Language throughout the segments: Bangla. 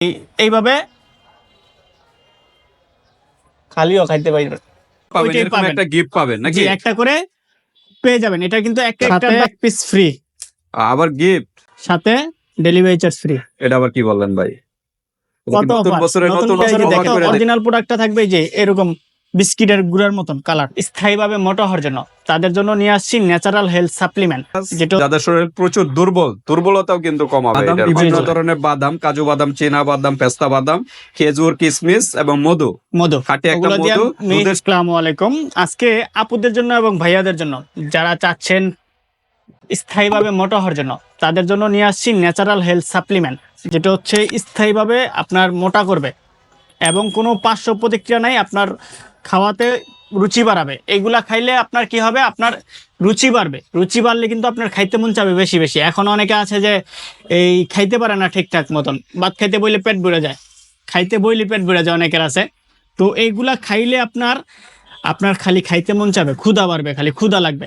এই- এইভাবে খালিও খাইতে পারবেন পাবেন। একটা গিফট পাবেন নাকি? একটা করে পেয়ে যাবেন। এটা কিন্তু একটা একটা এক পিস ফ্রি আবার গিফট সাথে ডেলিভারি চার্জ ফ্রি এটা আবার কি বললেন ভাই? কত বছরের নতুন? অরিজিনাল প্রোডাক্টটা থাকবে যে এরকম বিস্কিটের গুড়ার মতন কালার স্থায়ীভাবে মোটা হওয়ার জন্য তাদের জন্য নিয়ে আসছি ন্যাচারাল হেলথ সাপ্লিমেন্ট যেটা যাদের শরীর প্রচুর দুর্বল দুর্বলতাও কিন্তু কমাবে। বিভিন্ন ধরনের। বাদাম কাজু বাদাম চীনা বাদাম পেস্তা বাদাম খেজুর কিশমিশ এবং মধু। মধু। খাঁটি একটা মধু। আসসালামু আলাইকুম। আজকে আপুদের জন্য এবং ভাইয়াদের জন্য যারা চাচ্ছেন স্থায়ীভাবে মোটা হওয়ার জন্য তাদের জন্য নিয়ে আসছি ন্যাচারাল হেলথ সাপ্লিমেন্ট যেটা হচ্ছে স্থায়ীভাবে আপনার মোটা করবে এবং কোনো পার্শ্ব প্রতিক্রিয়া নাই আপনার খাওয়াতে রুচি বাড়াবে। এগুলা খাইলে আপনার কি হবে? আপনার রুচি বাড়বে। রুচি বাড়লে কিন্তু আপনার খাইতে মন চাবে বেশি বেশি। এখন অনেকে আছে যে এই খাইতে পারে না ঠিকঠাক মতন। ভাত খাইতে বইলে পেট ভরে যায়। খাইতে বইলে পেট ভরে যায় অনেকের আছে। তো এইগুলা খাইলে আপনার আপনার খালি খাইতে মন চাবে ক্ষুদা বাড়বে খালি ক্ষুদা লাগবে।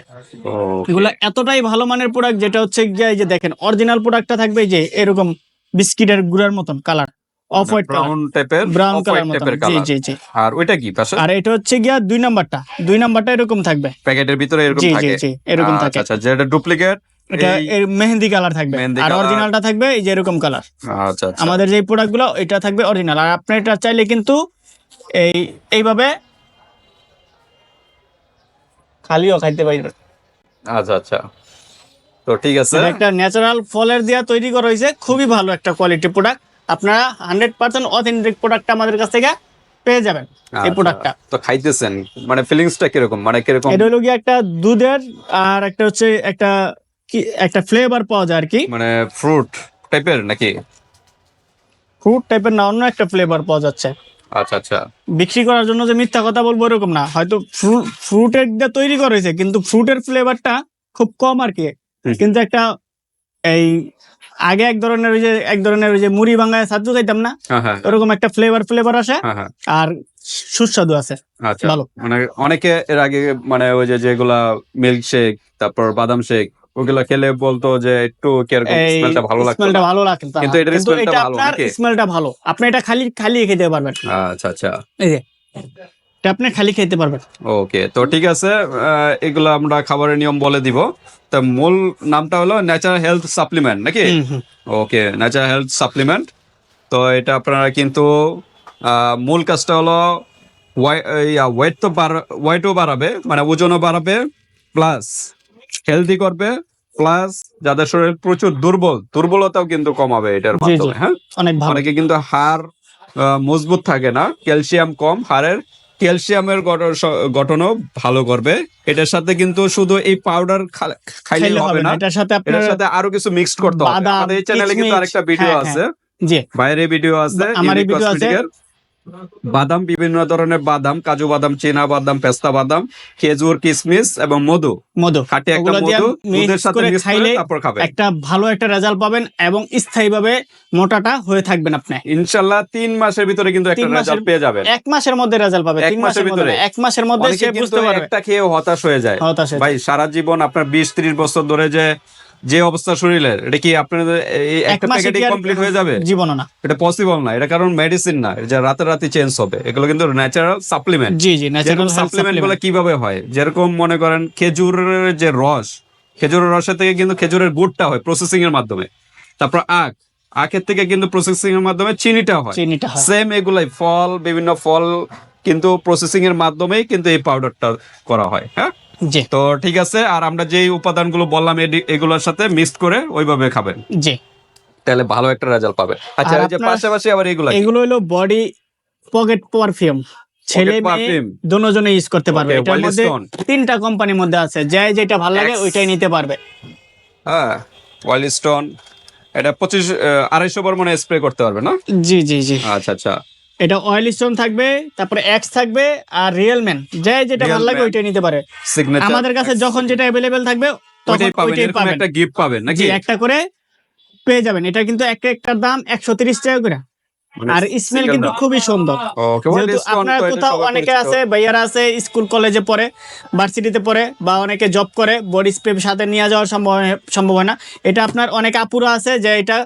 এগুলো এতটাই ভালো মানের প্রোডাক্ট যেটা হচ্ছে গিয়ে যে দেখেন অরিজিনাল প্রোডাক্টটা থাকবে যে এরকম বিস্কিটের গুড়ার মতন কালার অফ হোয়াইট ব্রাউন টাইপের ব্রাউন কালার টাইপের জি জি জি। আর ওইটা কি পাশে? আর এটা হচ্ছে গিয়া দুই নাম্বারটা। দুই নাম্বারটা এরকম থাকবে। প্যাকেটের ভিতরে এরকম জি জি জি এরকম আচ্ছা থাকে। আচ্ছা যেটা ডুপ্লিকেট এটা এর মেহেন্দি কালার থাকবে। আর অরিজিনালটা থাকবে এই যে এরকম কালার। আচ্ছা আচ্ছা। আমাদের যে প্রোডাক্টগুলো এটা থাকবে অরিজিনাল আর আপনি এটা চাইলে কিন্তু এই এইভাবে খালিও খাইতে পারবেন আচ্ছা আচ্ছা। তো ঠিক আছে। একটা ন্যাচারাল ফলের দিয়া তৈরি করা হয়েছে। খুবই ভালো একটা কোয়ালিটি প্রোডাক্ট আপনারা হান্ড্রেড পার্সেন্ট অথেন্টিক প্রোডাক্ট আমাদের কাছ থেকে পেয়ে যাবেন এই আচ্ছা, প্রোডাক্টটা তো খাইতেছেন মানে ফিলিংসটা কীরকম? মানে কীরকম? এটা হলো গিয়ে একটা দুধের আর একটা হচ্ছে একটা কি একটা ফ্লেভার পাওয়া যায় আর কি। মানে ফ্রুট টাইপের নাকি? ফ্রুট টাইপের না অন্য একটা ফ্লেভার পাওয়া যাচ্ছে। আচ্ছা আচ্ছা। বিক্রি করার জন্য যে মিথ্যা কথা বলব এরকম না। হয়তো ফ্রুটের দিয়ে তৈরি করা হয়েছে কিন্তু ফ্রুটের ফ্লেভারটা খুব কম আর কি। কিন্তু একটা এই আগে এক ধরনের ওই যে এক ধরনের ওই যে মুড়ি ভাঙায় সাজু খাইতাম না ওরকম একটা ফ্লেভার ফ্লেভার আসে আর সুস্বাদু আছে। আচ্ছা। ভালো। মানে অনেকে এর আগে মানে ওই যে যেগুলা মিল্ক শেক তারপর বাদাম শেক ওগুলা খেলে বলতো যে একটু স্মেলটা ভালো লাগতো স্মেলটা ভালো লাগতো কিন্তু এটা ভালো স্মেলটা ভালো। আপনি এটা খালি খালি খেতে পারবেন। আচ্ছা আচ্ছা। এই যে। এটা আপনি খালি খেতে পারবেন। ওকে তো ঠিক আছে এগুলো আমরা খাবারের নিয়ম বলে দিব। তা মূল নামটা হলো ন্যাচারাল হেলথ সাপ্লিমেন্ট নাকি। ওকে ন্যাচারাল হেলথ সাপ্লিমেন্ট তো এটা আপনারা কিন্তু মূল কাজটা হলো ওয়েট তো ওয়েটও বাড়াবে মানে ওজনও বাড়াবে প্লাস হেলদি করবে প্লাস যাদের শরীর প্রচুর দুর্বল দুর্বলতাও কিন্তু কমাবে এটার। মাধ্যমে হ্যাঁ? অনেক কিন্তু হাড় মজবুত থাকে না ক্যালসিয়াম কম হাড়ের ক্যালসিয়ামের গঠন- গঠনও ভালো করবে। এটার সাথে কিন্তু শুধু এই পাউডার খাইলে হবে না। এটার সাথে এটার সাথে আরও কিছু মিক্সড করতে হবে। আমাদের এই চ্যানেলে কিন্তু আরেকটা ভিডিও হ্যাঁ, আছে। জি। বাইরে ভিডিও আছে আমার ভিডিও আছে। বাদাম বিভিন্ন ধরনের বাদাম কাজু বাদাম চীনা বাদাম পেস্তা বাদাম খেজুর কিশমিশ এবং মধু। মধু। খাঁটি একটা মধু দুধের সাথে মিক্স করে খাইলে তারপর একটা ভালো একটা রেজাল্ট পাবেন এবং স্থায়ীভাবে মোটাটা হয়ে থাকবেন আপনি। ইনশাল্লাহ তিন মাসের ভিতরে কিন্তু একটা রেজাল্ট পেয়ে যাবেন। এক মাসের মধ্যে রেজাল্ট পাবে এক মাসের ভিতরে? এক মাসের মধ্যে সে বুঝতে পারবে। একটা খেয়ে হতাশ হয়ে যায়। হতাশ ভাই সারা জীবন আপনার বিশ ত্রিশ বছর ধরে যে যে অবস্থা শরীরের এটা কি আপনাদের এই একটা প্যাকেটে কমপ্লিট হয়ে যাবে? জীবনও না। এটা পসিবল না এটা কারণ মেডিসিন না এটা রাতে রাতে চেঞ্জ হবে। এগুলো কিন্তু ন্যাচারাল সাপ্লিমেন্ট জি জি ন্যাচারাল সাপ্লিমেন্টগুলো কীভাবে হয়? যেরকম মনে করেন খেজুরের যে রস খেজুরের রসের থেকে কিন্তু খেজুরের গুড়টা হয় প্রসেসিং এর মাধ্যমে। তারপর আখ আখের থেকে কিন্তু প্রসেসিং এর মাধ্যমে চিনিটা হয়। চিনিটা হয়। সেম এগুলাই ফল বিভিন্ন ফল কিন্তু প্রসেসিং এর মাধ্যমেই কিন্তু এই পাউডারটা করা হয় হ্যাঁ? জি। তো ঠিক আছে আর আমরা যেই উপাদানগুলো বললাম এগুলোর সাথে মিক্স করে ওইভাবে খাবেন। জি। তাহলে ভালো একটা রেজাল্ট পাবেন। আচ্ছা এই যে পাশাপাশি আবার এগুলো? এগুলো হলো বডি পকেট পারফিউম ছেলে মেয়ে। দুজনে ইউজ করতে পারবে। এটার মধ্যে তিনটা কোম্পানির মধ্যে আছে। যে যেটা ভালো লাগে ওইটাই নিতে পারবে। হ্যাঁ ওয়াইল্ড স্টোন এটা পঁচিশ আড়াইশো বার মনে স্প্রে করতে পারবে না? জি জি জি। আচ্ছা আচ্ছা। এটা অয়েল স্টোন থাকবে তারপরে এক্স থাকবে আর রিয়েল ম্যান যে যেটা ভালো লাগে Man। ওইটাই নিতে পারে। আমাদের কাছে যখন যেটা অ্যাভেলেবেল থাকবে তখন ওইটাই পাবেন একটা গিফট পাবেন নাকি? একটা করে পেয়ে যাবেন। এটা কিন্তু একটা একটার দাম একশো তিরিশ টাকা করে। মানে আর স্মেল কিন্তু খুবই সুন্দর। যেহেতু আপনার কোথাও অনেকে। আছে ভাইয়ারা আছে স্কুল কলেজে পড়ে ভার্সিটিতে পড়ে বা অনেকে জব করে বডি স্প্রে সাথে নিয়ে যাওয়ার সম্ভব সম্ভব হয় না এটা আপনার অনেক আপুরা আছে যে এটা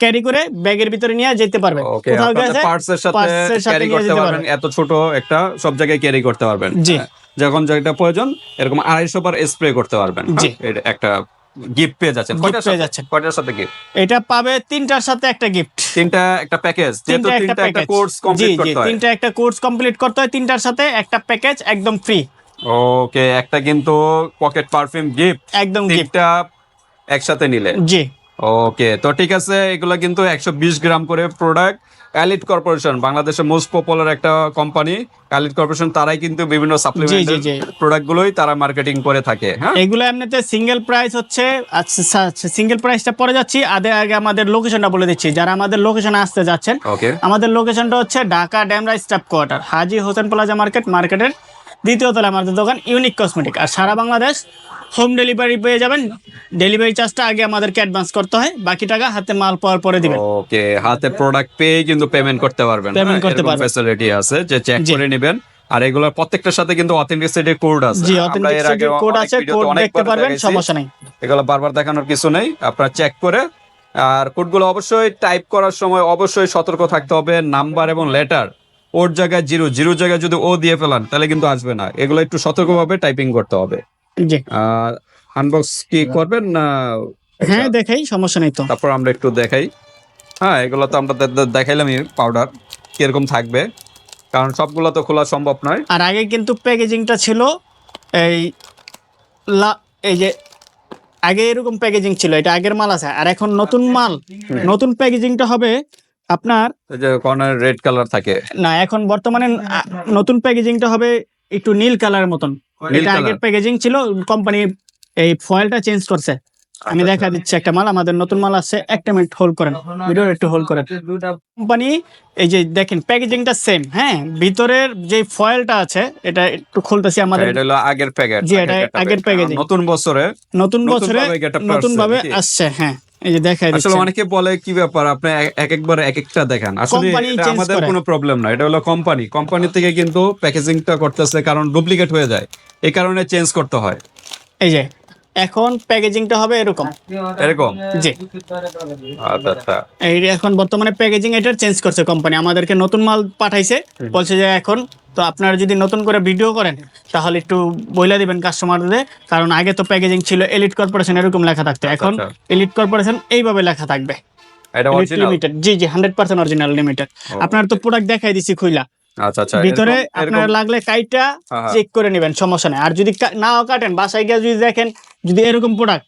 ক্যারি করে ব্যাগের ভিতরে নিয়ে যেতে পারবেন। কোথাও গেছে পার্টস এর সাথে ক্যারি করতে পারবেন। এত ছোট একটা সব জায়গায় ক্যারি করতে পারবেন। জি। হ্যাঁ, যখন যেটা প্রয়োজন এরকম আড়াইশো বার স্প্রে করতে পারবেন। জি। এটা একটা গিফট পেয়ে যাচ্ছেন। কয়টার সাথে? যাচ্ছেন। কয়টার সাথে গিফট এটা পাবে তিনটার সাথে একটা গিফট তিনটা একটা প্যাকেজ যেহেতু তিনটা একটা কোর্স কমপ্লিট করতে হয়। তিনটা একটা কোর্স কমপ্লিট করতে হয় তিনটার সাথে একটা প্যাকেজ একদম ফ্রি ওকে একটা কিন্তু পকেট পারফিউম গিফট একদম গিফট তিনটা একসাথে নিলে। জি। ওকে তো ঠিক আছে এগুলো কিন্তু একশো বিশ গ্রাম করে প্রোডাক্ট অ্যালিট কর্পোরেশন বাংলাদেশের মোস্ট পপুলার একটা কোম্পানি অ্যালিট কর্পোরেশন তারাই কিন্তু বিভিন্ন সাপ্লিমেন্ট জি, জি। প্রোডাক্ট গুলোই তারা মার্কেটিং করে থাকে হ্যাঁ এগুলো এমনিতে সিঙ্গেল প্রাইস হচ্ছে আচ্ছা সিঙ্গেল প্রাইসটা পরে যাচ্ছি আগে আগে আমাদের লোকেশনটা বলে দিচ্ছি যারা আমাদের লোকেশনে আসতে যাচ্ছেন আমাদের লোকেশনটা হচ্ছে Dhaka Demra staff quarter Haji Hossain Plaza market মার্কেটের দ্বিতীয় তলায় আমাদের দোকান ইউনিক কসমেটিক আর সারা বাংলাদেশ হোম ডেলিভারি পেয়ে যাবেন। ডেলিভারি চার্জটা আগে আমাদেরকে অ্যাডভান্স করতে হয়। বাকি টাকা হাতে মাল পাওয়ার পরে দিবেন। ওকে হাতে প্রোডাক্ট পেয়ে কিন্তু পেমেন্ট করতে পারবেন। Payment করতে পারবেন। ফ্যাসিলিটি আছে যে চেক করে নেবেন। আর এগুলোর প্রত্যেকটার সাথে কিন্তু অথেন্টিসিটি কোড আছে। জি অথেন্টিক কোড আছে কোড দেখতে পারবেন সমস্যা নেই। এগুলো বারবার দেখানোর কিছু নেই। আপনারা চেক করে আর কোডগুলো অবশ্যই টাইপ করার সময় অবশ্যই সতর্ক থাকতে হবে। নাম্বার এবং লেটার ওর জায়গায় জিরো জিরো জায়গায় যদি ও দিয়ে ফেলান তাহলে কিন্তু আসবে না। এগুলো একটু সতর্কভাবে টাইপিং করতে হবে। আর আনবক্স কি করবেন না হ্যাঁ দেখাই সমস্যা নেই তো। তারপর আমরা একটু দেখাই। হ্যাঁ এগুলো তো আমরা দে- দে- দেখাইলামই পাউডার কীরকম থাকবে। কারণ সবগুলো তো খোলা সম্ভব নয়। আর আগে কিন্তু প্যাকেজিংটা ছিল এই লা এই যে আগে এরকম প্যাকেজিং ছিল এটা আগের মাল আছে। আর এখন নতুন মাল নতুন প্যাকেজিংটা হবে আপনার? কর্নার রেড কালার থাকে। না এখন বর্তমানে নতুন প্যাকেজিংটা হবে একটু নীল কালারের মতন। আগের প্যাকেজিং ছিল কোম্পানি এই ফয়েলটা চেঞ্জ করছে। আমি দেখা দিচ্ছি একটা মাল আমাদের নতুন মাল আসছে একটা মিনিট হোল্ড করেন। ভিডিও একটু হোল্ড করেন। কোম্পানি এই যে দেখেন প্যাকেজিংটা সেম হ্যাঁ? ভিতরের যে ফয়েলটা আছে এটা একটু খুলতেছি আমাদের। এটা হলো আগের প্যাকেট জি, এটা আগের packaging। নতুন বছরে নতুন বছরে নতুন ভাবে আসছে হ্যাঁ। এই যে দেখাই আসলে অনেকে বলে কি ব্যাপার? আপনি এক- এক একবার এক একটা দেখেন আসলে আমাদের কোনো প্রবলেম না এটা হলো কোম্পানি কোম্পানি থেকে কিন্তু প্যাকেজিংটা করতেছে কারণ ডুপ্লিকেট হয়ে যায়। এই কারণে চেঞ্জ করতে হয়। এই যে এখন প্যাকেজিংটা হবে এরকম। এরকম? জি। আচ্ছা আচ্ছা। এই এখন বর্তমানে প্যাকেজিং এটার চেঞ্জ করছে কোম্পানি আমাদেরকে নতুন মাল পাঠাইছে বলছে যে এখন তো আপনারা যদি নতুন করে ভিডিও করেন তাহলে একটু বইলা দিবেন কাস্টমারদের কারণ আগে তো প্যাকেজিং ছিল এলিট কর্পোরেশন এরকম লেখা থাকতো। এখন আচ্ছা। এলিট কর্পোরেশন এইভাবে লেখা থাকবে। এটা অরিজিনাল লিমিটেড জি জি হান্ড্রেড পার্সেন্ট অরিজিনাল লিমিটেড আপনার তো প্রোডাক্ট দেখাই দিছি খুইলা। আচ্ছা আচ্ছা ভিতরে আপনার লাগলে কাইটা। চেক করে নেবেন সমস্যা নেই। আর যদি নাও কাটেন বাসায় গিয়ে যদি দেখেন যদি এরকম প্রোডাক্ট।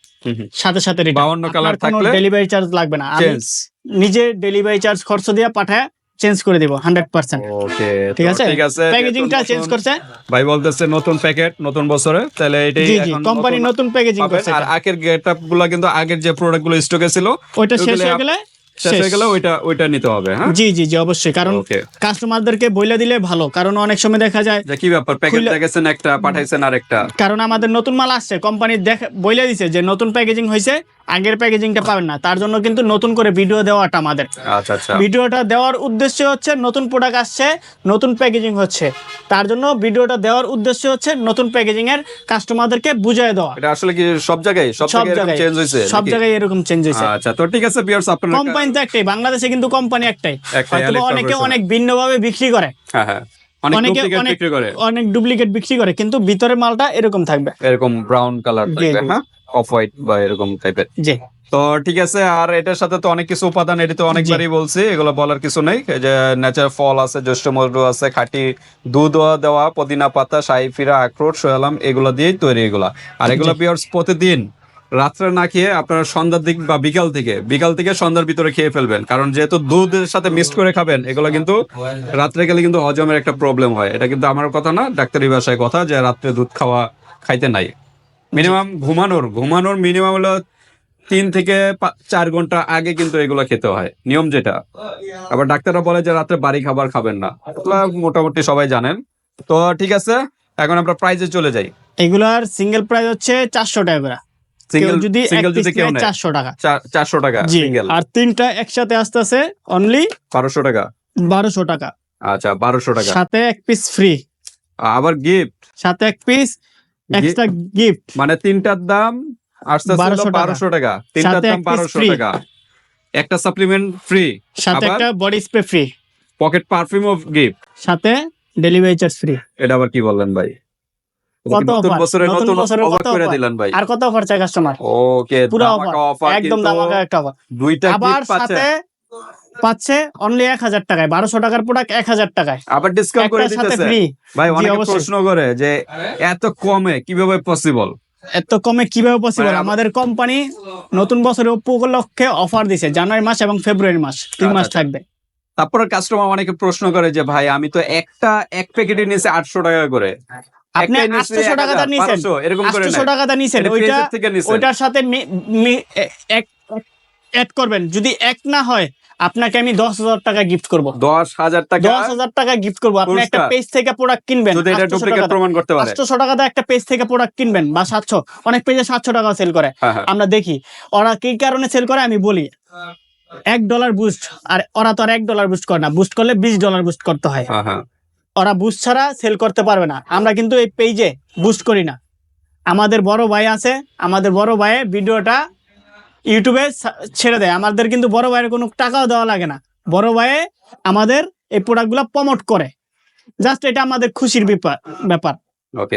সাথে সাথে বা অন্য colour থাকলে ডেলিভারি চার্জ লাগবে না। আমি নিজে ডেলিভারি চার্জ খরচ দিয়ে পাঠায় চেঞ্জ করে দিব হান্ড্রেড পার্সেন্ট ওকে ঠিক আছে? ঠিক আছে প্যাকেজিংটা চেঞ্জ করছে। ভাই বলতেছে নতুন প্যাকেট নতুন বছরে তাহলে এটাই এখন কোম্পানি নতুন প্যাকেজিং। করছে আর আগের গেটআপগুলো কিন্তু আগের যে প্রোডাক্টগুলো স্টকে ছিল ওইটা শেষ হয়ে গেলে শেষ। হয়ে গেলে ওইটা ওইটা নিতে হবে হ্যাঁ? জি জি জি অবশ্যই। কারণ কাস্টমারদেরকে বইলা দিলে ভালো কারণ অনেক সময় দেখা যায় যে কি ব্যাপার প্যাকেট দেখেছেন একটা পাঠাইছেন আরেকটা? কারণ আমাদের নতুন মাল আসছে কোম্পানি দেখা বইলে দিছে যে নতুন প্যাকেজিং হয়েছে আগের প্যাকেজিংটা পাবেন না। তার জন্য কিন্তু নতুন করে ভিডিও দেওয়াটা আমাদের। আচ্ছা আচ্ছা। ভিডিওটা দেওয়ার উদ্দেশ্য হচ্ছে নতুন প্রোডাক্ট আসছে নতুন প্যাকেজিং হচ্ছে। তার জন্য ভিডিওটা দেওয়ার উদ্দেশ্য হচ্ছে নতুন প্যাকেজিং এর কাস্টমারদেরকে বুঝিয়ে দেওয়া। এটা আসলে কি সব জায়গায়? সব জায়গায় জায়গায়। চেঞ্জ হয়েছে সব জায়গায় এরকম চেঞ্জ হয়েছে আচ্ছা তো ঠিক আছে আপনারা কোম্পানি তো একটাই বাংলাদেশে কিন্তু কোম্পানি একটাই। অনেকে অনেক ভিন্নভাবে বিক্রি করে। হ্যাঁ হ্যাঁ। অনেক অনেকে ডুপ্লিকেট অনেক বিক্রি করে। অনেক ডুপ্লিকেট বিক্রি করে কিন্তু ভিতরের মালটা এরকম থাকবে। এরকম ব্রাউন কালার থাকবে হ্যাঁ? অফ হোয়াইট বা এরকম টাইপের জি। তো ঠিক আছে আর এটার সাথে তো অনেক কিছু উপাদান এটি তো অনেকবারই বলছি এগুলো বলার কিছু নেই। যে ন্যাচার ফল আছে জ্যৈষ্ঠ মধু আছে খাঁটি দুধ দেওয়া পুদিনা পাতা শাহি ফিরা আখরোট সোয়ালাম এগুলো দিয়েই তৈরি এগুলা। আর এগুলো পিওর্স প্রতিদিন রাত্রে না খেয়ে আপনারা সন্ধ্যার দিক বা বিকাল থেকে বিকাল থেকে সন্ধ্যার ভিতরে খেয়ে ফেলবেন। কারণ যেহেতু দুধের সাথে মিক্সড করে খাবেন, এগুলো কিন্তু রাত্রে গেলে কিন্তু হজমের একটা প্রবলেম হয়। এটা কিন্তু আমার কথা না, ডাক্তারি ভাষায় কথা যে রাত্রে দুধ খাওয়া খাইতে নাই। মিনিমাম ঘুমানোর ঘুমানোর মিনিমাম হলো তিন থেকে চার ঘণ্টা আগে কিন্তু এগুলো খেতে হয়, নিয়ম যেটা। আবার ডাক্তাররা বলে যে রাত্রে বাড়ি খাবার খাবেন না। মোটামুটি সবাই জানেন। তো ঠিক আছে, এখন আমরা প্রাইজে চলে যাই। এগুলার সিঙ্গেল প্রাইস হচ্ছে চারশো টাকা সিঙ্গেল যদি সিঙ্গেল যদি কেউ নেয় চারশো টাকা। চা- চারশো টাকা সিঙ্গেল আর তিনটা একসাথে আসতে আছে অনলি টাকা। টাকা। আচ্ছা টাকা। সাথে এক পিস ফ্রি আবার গিফট সাথে এক পিস এক্সট্রা গিফট মানে তিনটার দাম আসতে 1200 টাকা। টাকা। তিনটার দাম একটা সাপ্লিমেন্ট ফ্রি সাথে একটা body spray free pocket perfume of gift সাথে ডেলিভারি চার্জ ফ্রি এটা আবার কি বললেন ভাই? কত নতুন বছরে নতুন নতুন বছরে অবাক কত করে দিলেন ভাই। আর কত অফার চাই কাস্টমার ওকে পুরো অফার একদম দামাকা একটা অফার দুইটা আবার পাচ্ছে। সাথে পাচ্ছে অনলি এক হাজার টাকায় বারোশো টাকার প্রোডাক্ট এক হাজার টাকায়। আবার ডিসকাউন্ট করে দিতেছে। ভাই জি, প্রশ্ন করে যে এত কমে কীভাবে পসিবল এত কমে কীভাবে পসিবল আমাদের কোম্পানি নতুন বছরের উপলক্ষে অফার দিছে জানুয়ারি মাস এবং ফেব্রুয়ারি মাস। দুই আচ্ছা, মাস আচ্ছা। থাকবে। তারপরে কাস্টমার অনেকে প্রশ্ন করে যে ভাই আমি তো একটা এক প্যাকেটে নিয়েছি আটশো টাকা করে। আপনি একটাই নিয়েছি আটশোশো টাকা 1000, নিছেন। 1200, এরকম করে আটশোশো নেয়। টাকা নিছেন ওইটা। ওইটার সাথে এক অ্যাড করবেন। যদি এক না হয় আপনাকে আমি দশ হাজার টাকা গিফট করব। দশ হাজার টাকা দশ হাজার টাকা গিফট করব। আপনি একটা পেজ থেকে প্রোডাক্ট কিনবেন যদি এটা ডুপ্লিকেট প্রমাণ করতে পারে। পাঁচশো টাকা দিয়ে একটা পেজ থেকে প্রোডাক্ট কিনবেন বা সাতশো। অনেক পেজে সাতশো টাকা সেল করে। হ্যাঁ, হ্যাঁ। আমরা দেখি ওরা কি কারণে সেল করে? আমি বলি এক ডলার বুস্ট আর ওরা তো আর এক ডলার বুস্ট করে না। বুস্ট করলে বিশ ডলার বুস্ট করতে হ্যাঁ, হ্যাঁ। ওরা বুস্ট ছাড়া সেল করতে পারবে না। আমরা কিন্তু এই পেজে বুস্ট করি না। আমাদের বড় ভাই আছে, আমাদের বড় ভাইয়ে ভিডিওটা ইউটিউবে ছেড়ে দেয়। আমাদের কিন্তু বড় ভাইয়ের কোনো টাকাও দেওয়া লাগে না। বড় ভাইয়ে আমাদের এই প্রোডাক্টগুলো প্রমোট করে। জাস্ট এটা আমাদের খুশির ব্যাপার ব্যাপার।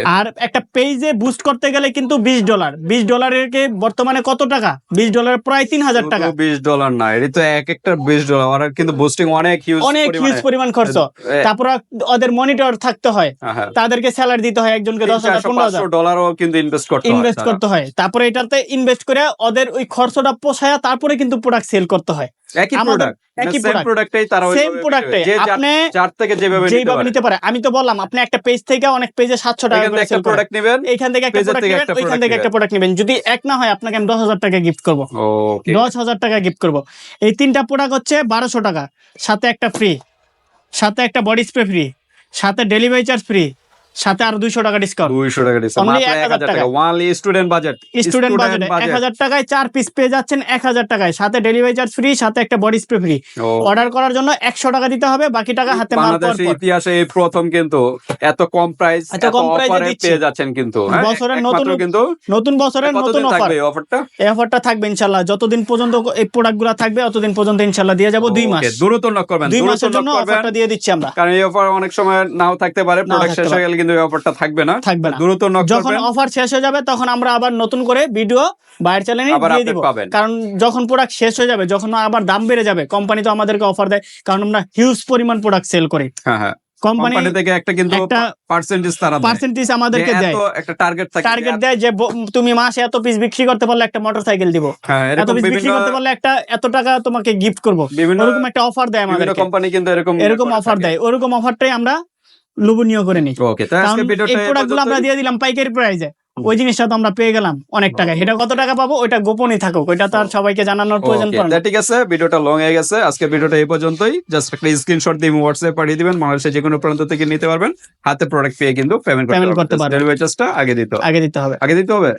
আর একটা পেজে বুস্ট করতে গেলে কিন্তু বিশ ডলার বিশ ডলারের কে বর্তমানে কত টাকা? বিশ ডলার প্রায় তিন হাজার টাকা। বিশ ডলার না এটা তো এক একটা বিশ ডলার কিন্তু বুস্টিং অনেক অনেক হিউজ পরিমাণ খরচ। তারপর ওদের মনিটর থাকতে হয়। হ্যাঁ, তাদেরকে স্যালারি দিতে হয় একজনকে দশ হাজার পনেরো হাজার। ডলারও কিন্তু ইনভেস্ট করতে হয় ইনভেস্ট করতে হয়। তারপরে এটাতে ইনভেস্ট করে ওদের ওই খরচটা পোষায় তারপরে কিন্তু প্রোডাক্ট সেল করতে হয়। একই প্রোডাক্ট একই প্রোডাক্টটাই তারা সেম প্রোডাক্টে আপনি চার থেকে যেভাবে নিতে নিতে পারে। আমি তো বললাম আপনি একটা পেজ থেকে অনেক পেজে সাতশো টাকা এখান করে থেকে একটা প্রোডাক্ট নেবেন। এইখান থেকে একটা প্রোডাক্ট নেবেন ওইখান থেকে একটা প্রোডাক্ট নেবেন। যদি এক না হয় আপনাকে আমি টাকা গিফট করব। ওকে টাকা গিফট করব। এই তিনটা প্রোডাক্ট হচ্ছে বারোশো টাকা। সাথে একটা ফ্রি সাথে একটা বডি স্প্রে ফ্রি সাথে ডেলিভারি চার্জ ফ্রি সাথে আর দুইশো টাকা ডিসকাউন্ট দুইশো টাকা ডিসকাউন্ট মাত্র 1000 টাকা। টাকা। ওয়ানলি স্টুডেন্ট বাজেট স্টুডেন্ট বাজেটে এক হাজার টাকায় চার পিস পেয়ে যাচ্ছেন এক হাজার টাকায়। সাথে ডেলিভারি চার্জ ফ্রি সাথে একটা বডি স্প্রে ফ্রি অর্ডার করার জন্য একশো টাকা দিতে হবে বাকি টাকা হাতে পর। ইতিহাসে এই প্রথম কিন্তু এত কম প্রাইস এত কম। পেয়ে যাচ্ছেন কিন্তু হ্যাঁ? বছরের নতুন- কিন্তু নতুন বছরের নতুন অফার থাকবে অফারটা এই অফারটা থাকবে ইনশাল্লাহ যতদিন পর্যন্ত এই প্রোডাক্টগুলা থাকবে ততদিন পর্যন্ত ইনশাল্লাহ দিয়ে যাব দুই মাস। দ্রুত নক করবেন দুই মাসের জন্য অফারটা দিয়ে দিচ্ছি আমরা। কারণ এই অফার অনেক সময় নাও থাকতে পারে প্রোডাক্ট শেষ হয়ে গেলে কিন্তু অফারটা থাকবে না। থাকবে না। দ্রুত নক যখন অফার শেষ হয়ে যাবে তখন আমরা আবার নতুন করে ভিডিও বাইরের চ্যানেলে দিয়ে দিব। কারণ যখন প্রোডাক্ট শেষ হয়ে যাবে যখন আবার দাম বেড়ে যাবে কোম্পানি তো আমাদেরকে অফার দেয় কারণ আমরা হিউজ পরিমাণ প্রোডাক্ট সেল করি। হ্যাঁ হ্যাঁ। কোম্পানি কোম্পানি থেকে একটা কিন্তু পার্সেন্টেজ তারা পার্সেন্টেজ আমাদেরকে দেয়। একটা টার্গেট থাকে টার্গেট দেয় যে তুমি মাসে এত পিস বিক্রি করতে পারলে একটা মোটরসাইকেল দিব। হ্যাঁ এত এরকম পিস বিক্রি করতে পারলে একটা এত টাকা তোমাকে গিফট করব। বিভিন্ন ওরকম একটা অফার দেয় কোম্পানি কিন্তু এরকম এরকম অফার দেয়। ওরকম অফারটাই আমরা লোভনীয় করে নিই। ওকে এই আমরা দিয়ে দিলাম পাইকারি প্রাইসে ওই জিনিসটা তো আমরা পেয়ে গেলাম অনেক টাকা এটা কত টাকা পাবো? ওইটা গোপনই থাকুক। ওইটা তো আর সবাইকে জানানোর প্রয়োজন পড়ে না। ঠিক আছে ভিডিওটা লং হয়ে গেছে। আজকে ভিডিওটা এই পর্যন্তই। জাস্ট একটা স্ক্রিনশট দিয়ে হোয়াটসঅ্যাপ পাঠিয়ে দিবেন। বাংলাদেশের যে কোনো প্রান্ত থেকে নিতে পারবেন। হাতে প্রোডাক্ট পেয়ে কিন্তু পেমেন্ট করতে পারবেন। ডেলিভারি চার্জটা আগে দিতে হবে। আগে দিতে হবে। আগে দিতে হবে?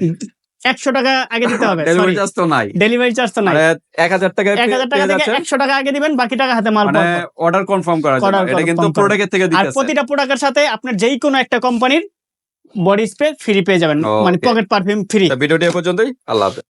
একশো টাকা আগে দিতে হবে ডেলিভারি চার্জ তো নাই। ডেলিভারি চার্জ তো নাই। মানে এক হাজার টাকা এক হাজার টাকা থেকে একশো টাকা আগে দিবেন বাকি টাকা হাতে মাল মানে অর্ডার কনফার্ম করা যাবে। এটা কিন্তু প্রোডাক্টের থেকে আর প্রতিটা প্রোডাক্টের সাথে আপনার যেই কোনো একটা কোম্পানির বডি স্প্রে ফ্রি পেয়ে যাবেন। মানে পকেট পারফিউম ফ্রি ভিডিওটি এ পর্যন্তই। আল্লাহ হাফেজ।